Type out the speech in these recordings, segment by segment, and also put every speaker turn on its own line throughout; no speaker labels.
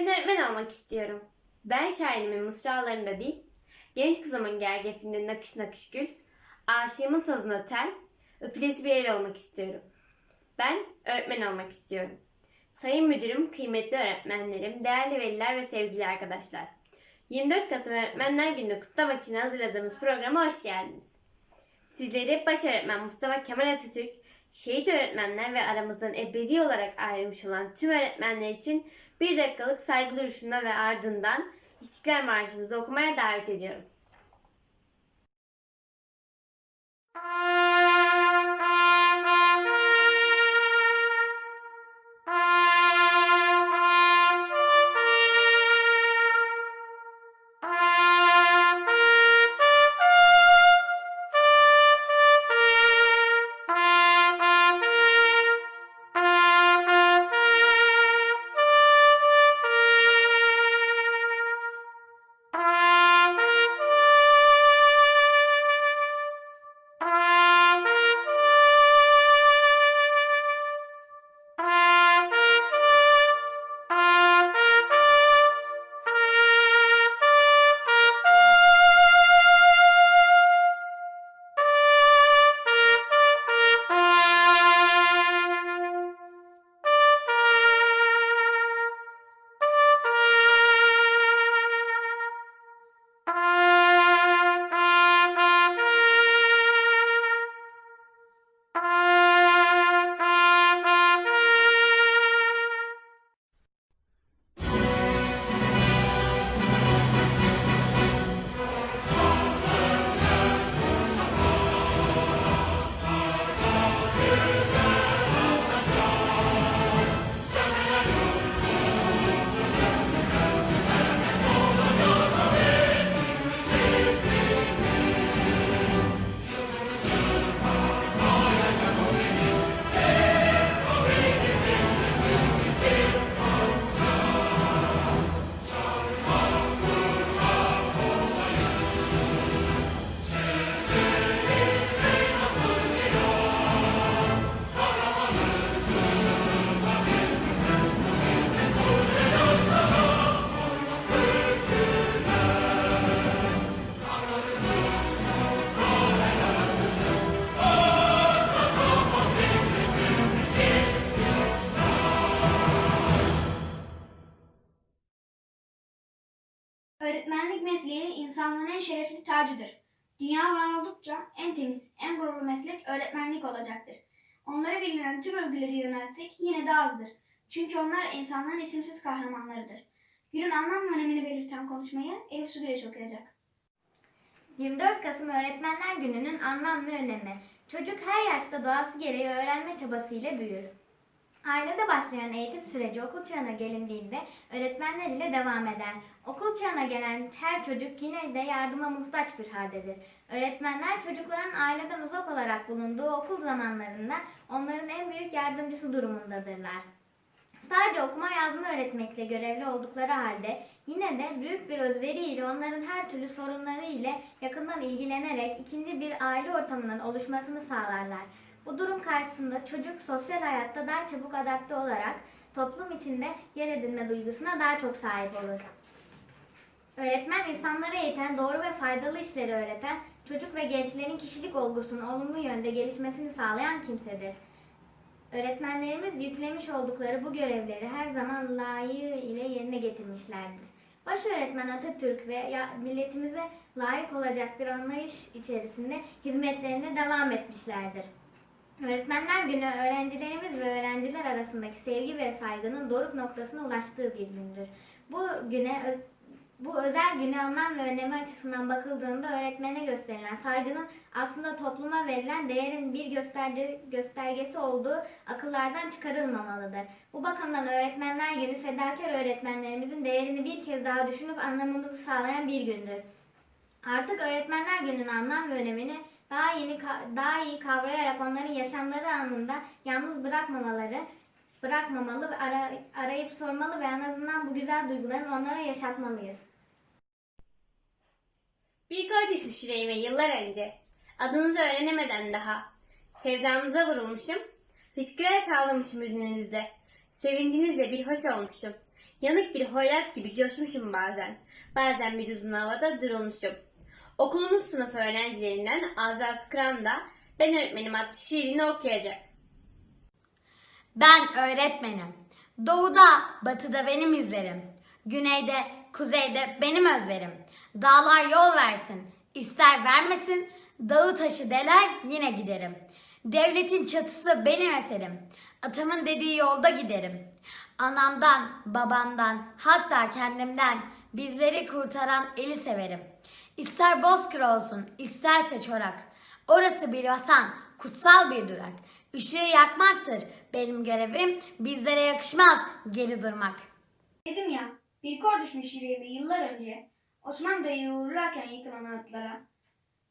Ben öğretmen olmak istiyorum. Ben şairimin mısralarında değil, genç kızımın gergefinde nakış nakış gül, aşığımın sazında tel, öpülesi bir el olmak istiyorum. Ben öğretmen olmak istiyorum. Sayın müdürüm, kıymetli öğretmenlerim, değerli veliler ve sevgili arkadaşlar. 24 Kasım Öğretmenler Günü'nü kutlamak için hazırladığımız programa hoş geldiniz. Sizleri baş öğretmen Mustafa Kemal Atatürk, şehit öğretmenler ve aramızdan ebedi olarak ayrılmış olan tüm öğretmenler için bir dakikalık saygı duruşunda ve ardından İstiklal Marşımızı okumaya davet ediyorum.
Mesleği insanlığın en şerefli tacıdır. Dünya var oldukça en temiz, en gururlu meslek öğretmenlik olacaktır. Onlara bilinen tüm övgüleri yöneltsek yine de azdır. Çünkü onlar insanların isimsiz kahramanlarıdır. Günün anlam ve önemini belirten konuşmayı Elif Güneş okuyacak.
24 Kasım Öğretmenler Günü'nün anlam ve önemi. Çocuk her yaşta doğası gereği öğrenme çabasıyla büyür. Ailede başlayan eğitim süreci okul çağına gelindiğinde öğretmenler ile devam eder. Okul çağına gelen her çocuk yine de yardıma muhtaç bir haldedir. Öğretmenler çocukların aileden uzak olarak bulunduğu okul zamanlarında onların en büyük yardımcısı durumundadırlar. Sadece okuma yazma öğretmekle görevli oldukları halde yine de büyük bir özveriyle onların her türlü sorunları ile yakından ilgilenerek ikinci bir aile ortamının oluşmasını sağlarlar. Bu durum karşısında çocuk sosyal hayatta daha çabuk adapte olarak toplum içinde yer edinme duygusuna daha çok sahip olur. Öğretmen insanları eğiten, doğru ve faydalı işleri öğreten, çocuk ve gençlerin kişilik olgusunun olumlu yönde gelişmesini sağlayan kimsedir. Öğretmenlerimiz yüklemiş oldukları bu görevleri her zaman layığı ile yerine getirmişlerdir. Baş öğretmen Atatürk ve milletimize layık olacak bir anlayış içerisinde hizmetlerine devam etmişlerdir. Öğretmenler Günü öğrencilerimiz ve öğrenciler arasındaki sevgi ve saygının doruk noktasına ulaştığı bir gündür. Bu güne bu özel güne anlam ve önemi açısından bakıldığında öğretmene gösterilen saygının aslında topluma verilen değerin bir gösterge, göstergesi olduğu akıllardan çıkarılmamalıdır. Bu bakımdan Öğretmenler Günü fedakar öğretmenlerimizin değerini bir kez daha düşünüp anlamamızı sağlayan bir gündür. Artık Öğretmenler Günü'nün anlam ve önemini daha yeni daha iyi kavrayarak onların yaşamları anında yalnız bırakmamaları bırakmamalı ve ara- arayıp sormalı ve en azından bu güzel duyguların onlara yaşatmalıyız.
Bir kör düşmüş yüreğime yıllar önce. Adınızı öğrenemeden daha. Sevdanıza vurulmuşum. Hıçkırarak ağlamışım yüzünüzde. Sevincinizle bir hoş olmuşum. Yanık bir hoyrat gibi coşmuşum bazen. Bazen bir uzun havada durulmuşum. Okulumuz sınıfı öğrencilerinden Azra Sukran da ben öğretmenim adlı şiirini okuyacak.
Ben öğretmenim. Doğuda, batıda benim izlerim. Güneyde, kuzeyde benim özverim. Dağlar yol versin, ister vermesin. Dağı taşı deler yine giderim. Devletin çatısı benim eserim. Atamın dediği yolda giderim. Anamdan, babamdan, hatta kendimden bizleri kurtaran eli severim. İster bozkır olsun, isterse çorak. Orası bir vatan, kutsal bir durak. Işığı yakmaktır benim görevim. Bizlere yakışmaz geri durmak.
Dedim ya, bir kor düşmüş yüreğime yıllar önce. Osman dayıyı uğurlarken yıkılan anıtlara.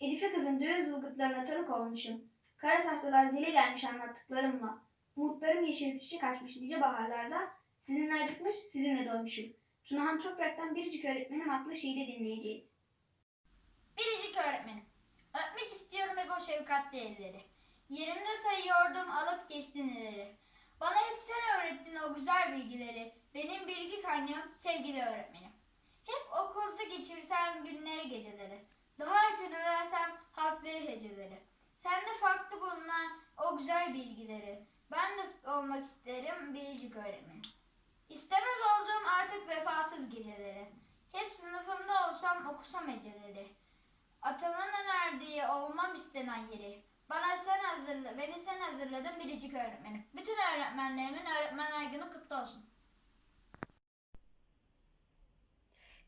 Edife kızın düğün zılgıtlarına tanık olmuşum. Kara tahtalar dili gelmiş anlattıklarımla. Umutlarım yeşil çiçek açmış nice baharlarda. Sizinle acıkmış, sizinle doymuşum. Tunahan Toprak'tan Biricik Öğretmenim adlı şiiri dinleyeceğiz.
Biricik öğretmenim. Öpmek istiyorum hep o şefkatli elleri. Yerimde sayıyordum alıp geçtin ileri. Bana hep sen öğrettin o güzel bilgileri. Benim bilgi kaynağım sevgili öğretmenim. Hep okulda geçirsem günleri geceleri. Daha erken öğrensem harfleri heceleri. Sende farklı bulunan o güzel bilgileri. Ben de olmak isterim biricik öğretmenim. İstemez olduğum artık vefasız geceleri. Hep sınıfımda olsam okusam heceleri. Atamın önerdiği olmam istenen yeri. Bana sen hazırla, beni sen hazırladın biricik öğretmenim. Bütün öğretmenlerimin öğretmenler günü kutlu olsun.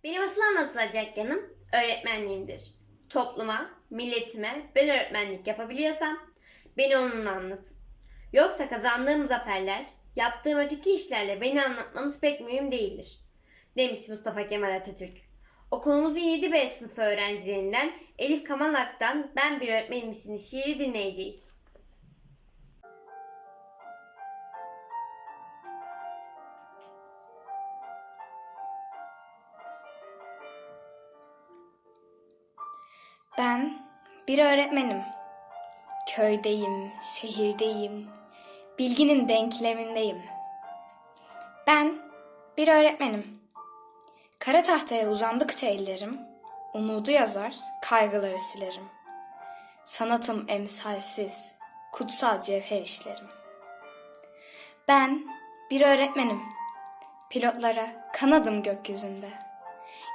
Benim asıl anlatılacak yanım öğretmenliğimdir. Topluma, milletime ben öğretmenlik yapabiliyorsam beni onunla anlatın. Yoksa kazandığım zaferler, yaptığım öteki işlerle beni anlatmanız pek mühim değildir. Demiş Mustafa Kemal Atatürk. Okulumuzun 7B sınıfı öğrencilerinden Elif Kamalak'tan Ben Bir Öğretmenim isimli şiiri dinleyeceğiz.
Ben bir öğretmenim. Köydeyim, şehirdeyim, bilginin denklemindeyim. Ben bir öğretmenim. Kara tahtaya uzandıkça ellerim, umudu yazar, kaygıları silerim. Sanatım emsalsiz, kutsal cevher işlerim. Ben bir öğretmenim. Pilotlara kanadım gökyüzünde.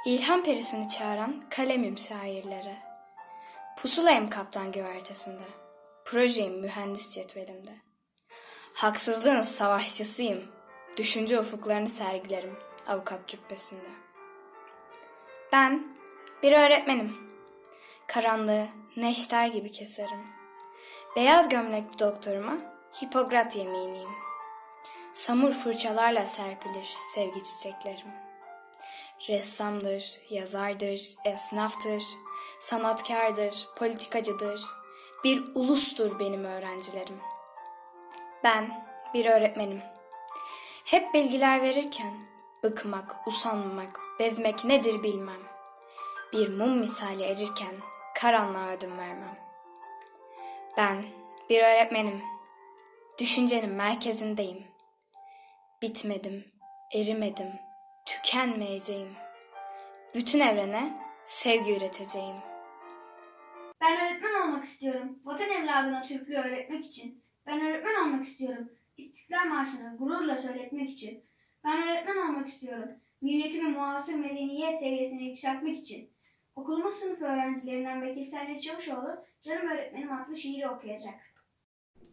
İlham perisini çağıran kalemim şairlere. Pusulayım kaptan güvertesinde. Projeyim mühendis cetvelimde. Haksızlığın savaşçısıyım. Düşünce ufuklarını sergilerim avukat cübbesinde. Ben bir öğretmenim. Karanlığı neşter gibi keserim. Beyaz gömlekli doktoruma Hipokrat yeminiyim. Samur fırçalarla serpilir sevgi çiçeklerim. Ressamdır, yazardır, esnaftır, sanatkardır, politikacıdır. Bir ulustur benim öğrencilerim. Ben bir öğretmenim. Hep bilgiler verirken bıkmak, usanmak, bezmek nedir bilmem. Bir mum misali erirken karanlığa ödün vermem. Ben bir öğretmenim. Düşüncenin merkezindeyim. Bitmedim, erimedim, tükenmeyeceğim. Bütün evrene sevgi üreteceğim.
Ben öğretmen olmak istiyorum. Vatan evladına Türklüğü öğretmek için. Ben öğretmen olmak istiyorum. İstiklal Marşı'nı gururla söyletmek için. Ben öğretmen olmak istiyorum. Milletimi muasır medeniyet seviyesine yükseltmek için. Okulumuz sınıfı öğrencilerinden Bekir Senli Çavuşoğlu, Canım Öğretmenim adlı şiiri okuyacak.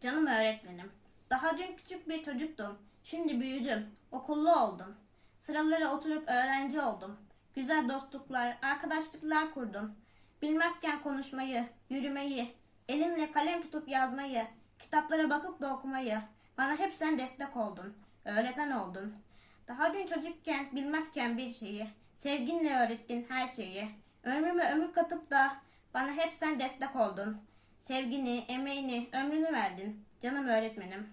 Canım öğretmenim. Daha dün küçük bir çocuktum. Şimdi büyüdüm. Okullu oldum. Sıralara oturup öğrenci oldum. Güzel dostluklar, arkadaşlıklar kurdum. Bilmezken konuşmayı, yürümeyi, elimle kalem tutup yazmayı, kitaplara bakıp da okumayı. Bana hep sen destek oldun. Öğreten oldun. Daha dün çocukken bilmezken bir şeyi, sevginle öğrettin her şeyi. Ömrüme ömür katıp da bana hep sen destek oldun. Sevgini, emeğini, ömrünü verdin. Canım öğretmenim.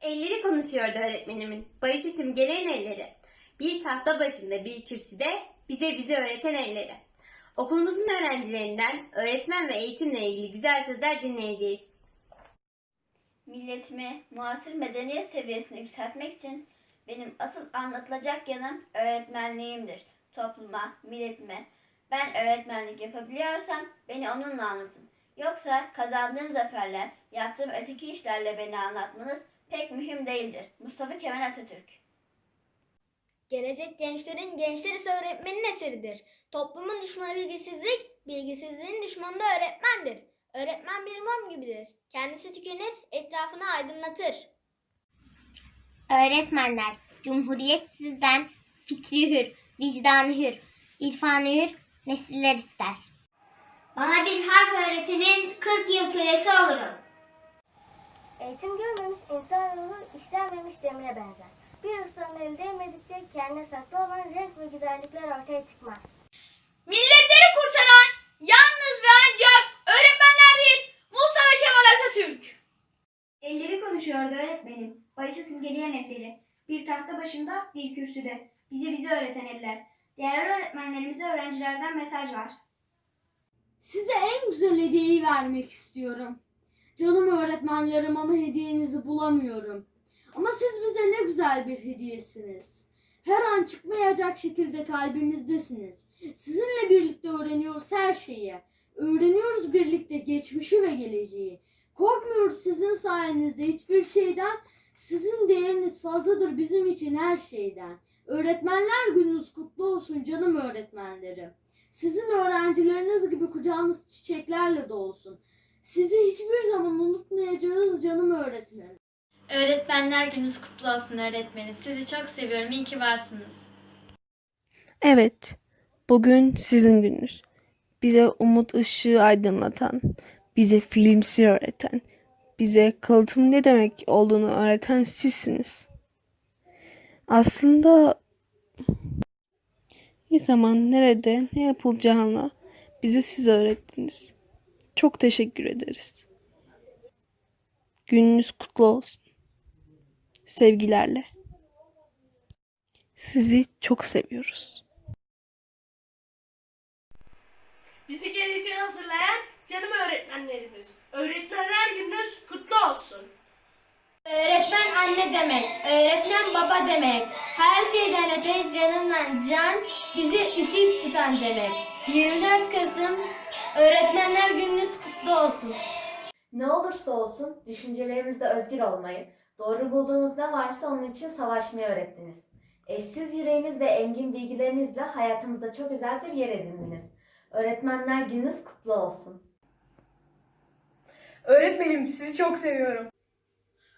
Elleri konuşuyordu öğretmenimin. Barışı simgeleyen elleri. Bir tahta başında bir kürsüde bize bize öğreten elleri. Okulumuzun öğrencilerinden öğretmen ve eğitimle ilgili güzel sözler dinleyeceğiz.
milletimi muasır medeniyet seviyesine yükseltmek için Benim asıl anlatılacak yanım öğretmenliğimdir. Topluma, milletime. Ben öğretmenlik yapabiliyorsam beni onunla anlatın. Yoksa kazandığım zaferler, yaptığım öteki işlerle beni anlatmanız pek mühim değildir. Mustafa Kemal Atatürk
Gelecek gençlerin gençler ise öğretmenin eseridir. Toplumun düşmanı bilgisizlik, bilgisizliğin düşmanı da öğretmendir. Öğretmen bir mum gibidir. Kendisi tükenir, etrafını aydınlatır.
Öğretmenler, Cumhuriyet sizden fikri hür, vicdanı hür, irfanı hür, nesiller ister. Bana bir harf öğretinin 40 yıl kölesi olurum.
Eğitim görmemiş insan ruhu işlenmemiş demire benzer. Bir ustanın eli değmedikçe kendine saklı olan renk ve güzellikler ortaya çıkmaz.
Milletleri kurtaran yalnız ve ancak öğretmenler değil Mustafa Kemal Atatürk.
Elleri konuşuyordu öğretmenim. Barışı simgeleyen elleri. Bir tahta başında, bir kürsüde. Bize bizi öğreten eller. Değerli öğretmenlerimize öğrencilerden mesaj var.
Size en güzel hediyeyi vermek istiyorum. Canım öğretmenlerim ama hediyenizi bulamıyorum. Ama siz bize ne güzel bir hediyesiniz. Her an çıkmayacak şekilde kalbimizdesiniz. Sizinle birlikte öğreniyoruz her şeyi. Öğreniyoruz birlikte geçmişi ve geleceği. Korkmuyoruz sizin sayenizde hiçbir şeyden. Sizin değeriniz fazladır bizim için her şeyden. Öğretmenler gününüz kutlu olsun canım öğretmenlerim. Sizin öğrencileriniz gibi kucağınız çiçeklerle dolsun. Sizi hiçbir zaman unutmayacağız canım öğretmenim.
Öğretmenler gününüz kutlu olsun öğretmenim. Sizi çok seviyorum. İyi ki varsınız.
Evet, bugün sizin gününüz. Bize umut ışığı aydınlatan, bize filmsi öğreten, bize kalıtım ne demek olduğunu öğreten sizsiniz. Aslında ne zaman, nerede, ne yapılacağını bize siz öğrettiniz. Çok teşekkür ederiz. Gününüz kutlu olsun. Sevgilerle. Sizi çok seviyoruz.
Bizi geleceğe hazırlayan canım öğretmenlerimiz. Öğretmenler gününüz kutlu olsun.
Öğretmen anne demek, öğretmen baba demek. Her şeyden öte canımdan can, bizi ışık tutan demek. 24 Kasım Öğretmenler Gününüz kutlu olsun.
Ne olursa olsun düşüncelerimizde özgür olmayı, doğru bulduğumuz ne varsa onun için savaşmayı öğrettiniz. Eşsiz yüreğiniz ve engin bilgilerinizle hayatımızda çok özel bir yer edindiniz. Öğretmenler gününüz kutlu olsun.
Öğretmenim sizi çok seviyorum.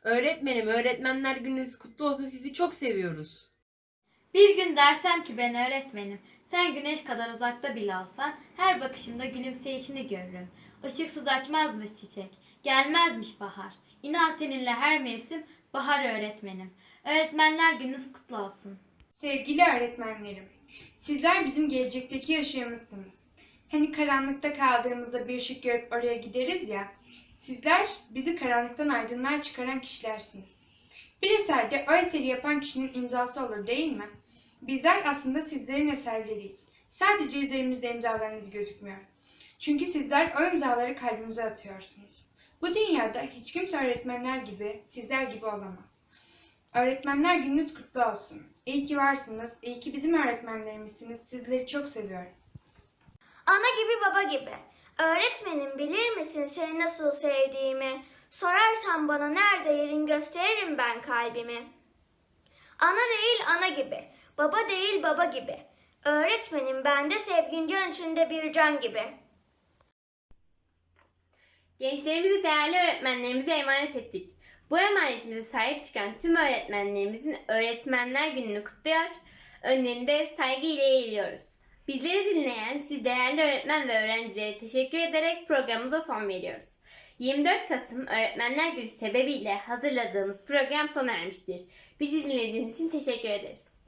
Öğretmenim, öğretmenler gününüz kutlu olsun. Sizi çok seviyoruz.
Bir gün dersem ki ben öğretmenim, sen güneş kadar uzakta bile olsan her bakışımda gülümseyişini görürüm. Işıksız açmazmış çiçek, gelmezmiş bahar. İnan seninle her mevsim bahar öğretmenim. Öğretmenler gününüz kutlu olsun.
Sevgili öğretmenlerim, sizler bizim gelecekteki ışığımızsınız. Hani karanlıkta kaldığımızda bir ışık görüp oraya gideriz ya, sizler bizi karanlıktan aydınlığa çıkaran kişilersiniz. Bir eserde o eseri yapan kişinin imzası olur değil mi? Bizler aslında sizlerin eserleriyiz. Sadece üzerimizde imzalarınız gözükmüyor. Çünkü sizler o imzaları kalbimize atıyorsunuz. Bu dünyada hiç kimse öğretmenler gibi, sizler gibi olamaz. Öğretmenler gününüz kutlu olsun. İyi ki varsınız. İyi ki bizim öğretmenlerimizsiniz. Sizleri çok seviyorum.
Ana gibi baba gibi. Öğretmenim bilir misin seni nasıl sevdiğimi? Sorarsan bana nerede yerin gösteririm ben kalbimi. Ana değil ana gibi. Baba değil baba gibi. Öğretmenim bende sevgin can içinde bir can gibi.
Gençlerimizi değerli öğretmenlerimize emanet ettik. Bu emanetimize sahip çıkan tüm öğretmenlerimizin Öğretmenler Günü'nü kutluyor, önlerinde saygıyla eğiliyoruz. Bizleri dinleyen siz değerli öğretmen ve öğrencilere teşekkür ederek programımıza son veriyoruz. 24 Kasım Öğretmenler Günü sebebiyle hazırladığımız program sona ermiştir. Bizi dinlediğiniz için teşekkür ederiz.